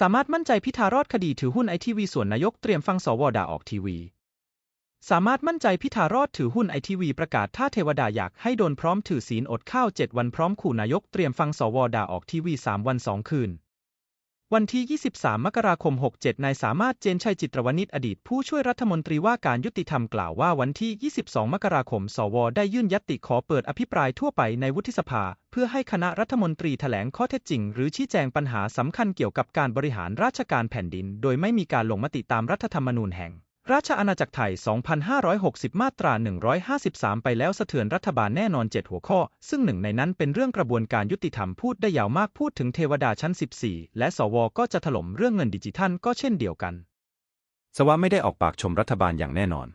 สามารถมั่นใจพิธารอดคดีถือหุ้นไอทีวีส่วนนายกเตรียมฟังสวด่าออกทีวี สามารถมั่นใจพิธารอดถือหุ้นไอทีวีประกาศถ้าเทวดาอยากให้โดนพร้อมถือศีลอดข้าวเจ็ดวันพร้อมขู่นายกเตรียมฟังสวด่าออกทีวีสามวันสองคืน วันที่ 23 มกราคม 67 นายสามารถเจนชัยจิตรวณิชอดีต ผู้ช่วยรัฐมนตรีว่าการยุติธรรมกล่าวว่าวันที่ 22 มกราคม สว ได้ยื่นยติขอเปิดอภิปรายทั่วไปในวุฒิสภา เพื่อให้คณะรัฐมนตรีแถลงข้อเท็จจริง หรือชี้แจงปัญหาสำคัญเกี่ยวกับการบริหารราชการแผ่นดิน โดยไม่มีการลงมติตามรัฐธรรมนูญแห่ง ราชอาณาจักรไทย 2560 มาตรา 153 ไปแล้วสะเทือนรัฐบาลแน่นอน 7 หัวข้อ ซึ่งหนึ่งในนั้นเป็นเรื่องกระบวนการยุติธรรมพูดได้ยาวมากพูดถึงเทวดาชั้น 14 และสวก็จะถล่มเรื่องเงินดิจิทัลก็เช่นเดียวกัน สวะไม่ได้ออกปากชมรัฐบาลอย่างแน่นอน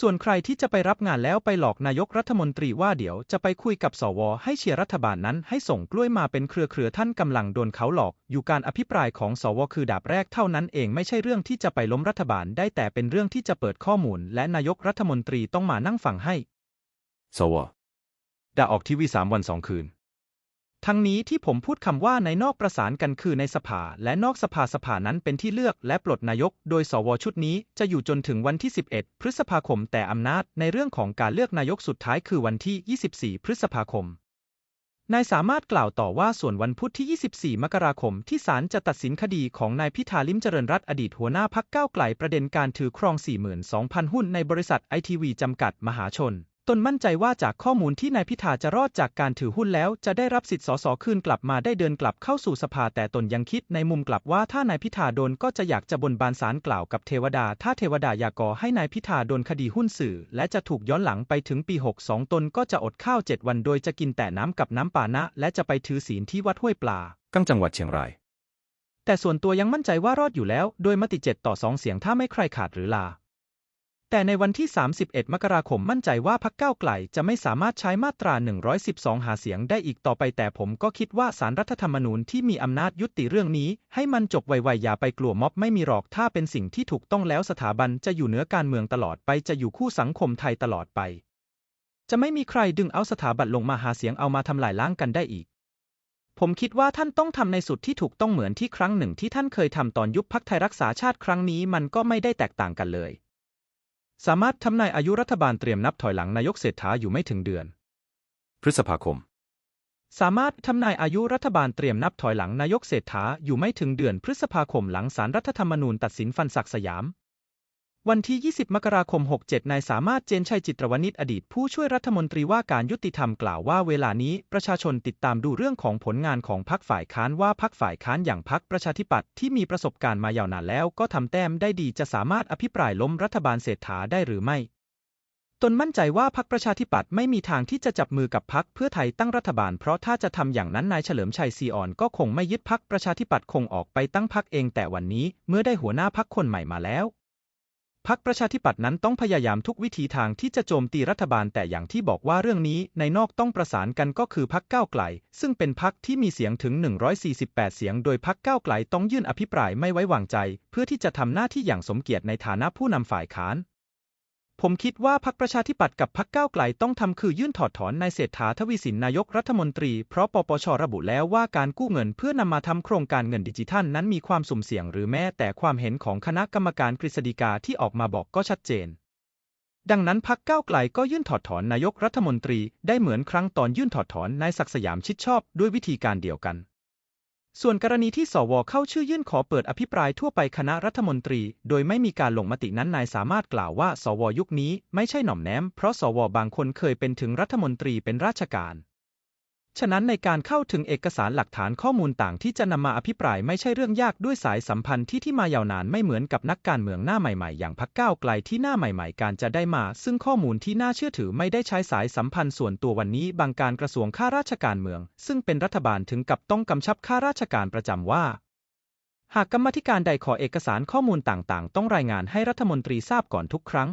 ส่วนใครที่จะไปรับงานแล้วไปหลอกนายกรัฐมนตรีว่าเดี๋ยวจะไปคุยกับสว ให้เชียร์รัฐบาลนั้นให้ส่งกล้วยมาเป็นเครือเครือท่านกำลังโดนเขาหลอก อยู่การอภิปรายของสว คือดาบแรกเท่านั้นเองไม่ใช่เรื่องที่จะไปล้มรัฐบาลได้แต่เป็นเรื่องที่จะเปิดข้อมูล และนายกรัฐมนตรีต้องมานั่งฟังให้ สวด่าออกทีวีสามวันสองคืน ทั้งนี้ที่ผมพูดคำว่าในนอกประสานกันคือในสภาและนอกสภาสภานั้นเป็นที่เลือกและปลดนายก โดยสวชุดนี้จะอยู่จนถึงวันที่ 11 พฤษภาคม แต่อำนาจในเรื่องของการเลือกนายกสุดท้ายคือวันที่ 24 พฤษภาคม นายสามารถกล่าวต่อว่าส่วนวันพุธที่ 24 มกราคมที่ศาลจะตัดสินคดีของนายพิธาลิมเจริญรัตอดีตหัวหน้าพักก้าวไกลประเด็นการถือครอง 42,000 หุ้นในบริษัทไอทีวีจำกัดมหาชน ตนมั่นใจว่าจากข้อมูลที่นายพิธาจะรอดจากการถือหุ้นแล้ว จะได้รับสิทธิ์สสคืนกลับมาได้เดินกลับเข้าสู่สภาแต่ตนยังคิดในมุมกลับว่าถ้านายพิธาโดนก็จะอยากจะบนบานสารกล่าวกับเทวดา ถ้าเทวดาอยากก่อให้นายพิธาโดนคดีหุ้นสื่อ และจะถูกย้อนหลังไปถึงปี 62 ตนก็จะอดข้าวเจ็ดวันโดยจะกินแต่น้ำกับน้ำปานะ และจะไปถือศีลที่วัดห้วยปลากั้งจังหวัดเชียงรายแต่ส่วนตัวยังมั่นใจว่ารอดอยู่แล้ว โดยมติ7ต่อ2เสียงถ้าไม่ใครขาดหรือลา แต่ในวันที่ 31 มกราคมมั่นใจว่าพักก้าไกลจะไม่สามารถใช้มาตรา 112 หาเสียงได้อีกต่อไป แต่ผมก็คิดว่าสารรัฐธรรมนูญที่มีอำนาจยุติเรื่องนี้ ให้มันจบไวๆอย่าไปกลัวม็อบไม่มีหรอกถ้าเป็นสิ่งที่ถูกต้องแล้วสถาบันจะอยู่เหนือการเมืองตลอดไปจะอยู่คู่สังคมไทยตลอดไป จะไม่มีใครดึงเอาสถาบันลงมาหาเสียงเอามาทำลายล้างกันได้อีกผมคิดว่าท่านต้องทำในสุดที่ถูกต้องเหมือนที่ครั้งหนึ่งที่ท่านเคยทำตอนยุบพักไทยรักษาชาติครั้งนี้มันก็ไม่ได้แตกต่างกันเลย สามารถทำนายอายุรัฐบาลเตรียมนับถอยหลังนายกเศรษฐาอยู่ไม่ถึงเดือน พฤษภาคม สามารถทำนายอายุรัฐบาลเตรียมนับถอยหลังนายกเศรษฐาอยู่ไม่ถึงเดือนพฤษภาคมหลังสารรัฐธรรมนูญตัดสินฟันศักดิ์สยาม วันที่ 20 มกราคม 67 นายสามารถเจนชัยจิตรวณิชอดีต ผู้ช่วยรัฐมนตรีว่าการยุติธรรมกล่าวว่าเวลานี้ประชาชนติดตามดูเรื่องของผลงานของพรรคฝ่ายค้านว่าพรรคฝ่ายค้านอย่างพรรคประชาธิปัตย์ที่มีประสบการณ์มายาวนานแล้วก็ทำแต้มได้ดีจะสามารถอภิปรายล้มรัฐบาลเศรษฐาได้หรือไม่ ตนมั่นใจว่าพรรคประชาธิปัตย์ไม่มีทางที่จะจับมือกับพรรคเพื่อไทยตั้งรัฐบาล เพราะถ้าจะทำอย่างนั้นนายเฉลิมชัยซีอ่อนก็คงไม่ยึดพรรคประชาธิปัตย์คงออกไปตั้งพรรคเองแต่วันนี้เมื่อได้หัวหน้าพรรคคนใหม่มาแล้ว พรรคประชาธิปัตย์นั้นต้องพยายามทุกวิธีทางที่จะโจมตีรัฐบาลแต่อย่างที่บอกว่าเรื่องนี้ในนอกต้องประสานกันก็คือพรรคก้าวไกล ซึ่งเป็นพรรคที่มีเสียงถึง 148 เสียง โดยพรรคก้าวไกลต้องยื่นอภิปรายไม่ไว้วางใจ เพื่อที่จะทำหน้าที่อย่างสมเกียรติในฐานะผู้นำฝ่ายค้าน ผมคิดว่าพรรคประชาธิปัตย์กับพรรคก้าวไกลต้องทำคือยื่นถอดถอนนายเศรษฐาทวีสินนายกรัฐมนตรี เพราะปปชระบุแล้วว่าการกู้เงินเพื่อนำมาทำโครงการเงินดิจิทัลนั้นมีความสุ่มเสี่ยงหรือแม้แต่ความเห็นของคณะกรรมการกฤษฎีกาที่ออกมาบอกก็ชัดเจน ดังนั้นพรรคก้าวไกลก็ยื่นถอดถอนนายกรัฐมนตรี ได้เหมือนครั้งตอนยื่นถอดถอนนายศักสยามชิดชอบด้วยวิธีการเดียวกัน ส่วนกรณีที่สวเข้าชื่อยื่นขอเปิดอภิปรายทั่วไปคณะรัฐมนตรี โดยไม่มีการลงมตินั้นนายสามารถกล่าวว่า สวยุคนี้ไม่ใช่หน่อมแนม เพราะสวบางคนเคยเป็นถึงรัฐมนตรีเป็นราชการ ฉะนั้นในการเข้าถึงเอกสารหลักฐานข้อมูลต่างที่จะนำมาอภิปรายไม่ใช่เรื่องยากด้วยสายสัมพันธ์ที่ที่มายาวนานไม่เหมือนกับนักการเมืองหน้าใหม่ๆ อย่างพรรคก้าวไกลที่หน้าใหม่ๆ การจะได้มา ซึ่งข้อมูลที่น่าเชื่อถือไม่ได้ใช้สายสัมพันธ์ส่วนตัววันนี้ บางการกระทรวงข้าราชการเมือง ซึ่งเป็นรัฐบาลถึงกับต้องกำชับข้าราชการประจำว่าหากกรรมธิการใดขอเอกสารข้อมูลต่างๆ ต้องรายงานให้รัฐมนตรีทราบก่อนทุกครั้ง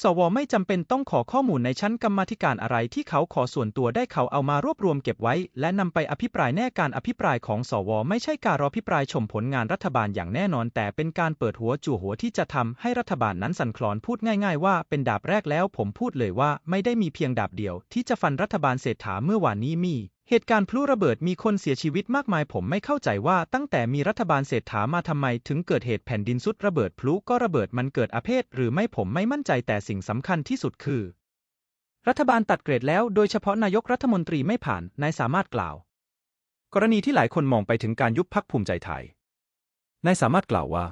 สวไม่จำเป็นต้องขอข้อมูลในชั้นกรรมธิการอะไรที่เขาขอส่วนตัวได้เขาเอามารวบรวมเก็บไว้ และนำไปอภิปรายแน่การอภิปรายของสวไม่ใช่การรอภิปรายชมผลงานรัฐบาลอย่างแน่นอน แต่เป็นการเปิดหัวจู่หัวที่จะทำให้รัฐบาลนั้นสั่นคลอนพูดง่าย ๆ ว่าเป็นดาบแรกแล้วผมพูดเลยว่าไม่ได้มีเพียงดาบเดียว ที่จะฟันรัฐบาลเศรษฐาเมื่อวานนี้มี เหตุการณ์พลุระเบิดมีคนเสียชีวิตมากมายผมไม่เข้าใจว่าตั้งแต่มีรัฐบาลเศรษฐามาทำไมถึงเกิดเหตุแผ่นดินสุดระเบิดพลุก็ระเบิดมันเกิดอาเพศหรือไม่ผมไม่มั่นใจแต่สิ่งสำคัญที่สุดคือ รัฐบาลตัดเกรดแล้วโดยเฉพาะนายกรัฐมนตรีไม่ผ่านนายสามารถกล่าว กรณีที่หลายคนมองไปถึงการยุบพักภูมิใจไทยนายสามารถกล่าวว่า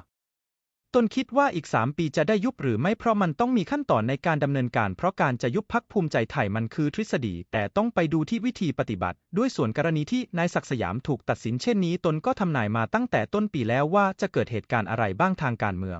ตนคิดว่าอีก 3 ปีจะได้ยุบหรือไม่เพราะมันต้องมีขั้นตอนในการดำเนินการ เพราะการจะยุบพักภูมิใจไทยมันคือทฤษฎี แต่ต้องไปดูที่วิธีปฏิบัติ ด้วยส่วนกรณีที่นายศักสยามถูกตัดสินเช่นนี้ ตนก็ทำนายมาตั้งแต่ต้นปีแล้วว่าจะเกิดเหตุการณ์อะไรบ้างทางการเมือง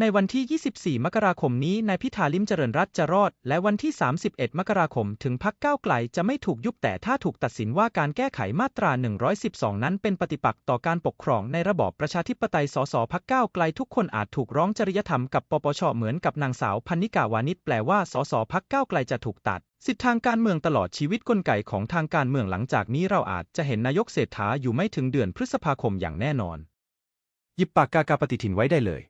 ในวันที่ 24 มกราคมนี้ นายพิธาลิมเจริญรัตจะรอด และวันที่ 31 มกราคม ถึงพักก้าวไกลจะไม่ถูกยุบแต่ถ้าถูกตัดสินว่าการแก้ไขมาตรา 112 นั้นเป็นปฏิปักษ์ต่อการปกครองในระบอบประชาธิปไตย สสพักก้าวไกลทุกคนอาจถูกร้องจริยธรรมกับปปช เหมือนกับนางสาวพันนิกาวานิชแปลว่า สสพักก้าวไกลจะถูกตัดสิทธิทางการเมืองตลอดชีวิตกลไกของทางการเมืองหลังจากนี้เราอาจจะเห็นนายกเศรษฐาอยู่ไม่ถึงเดือนพฤษภาคมอย่างแน่นอน หยิบปากกากาปฏิทินไว้ได้เลย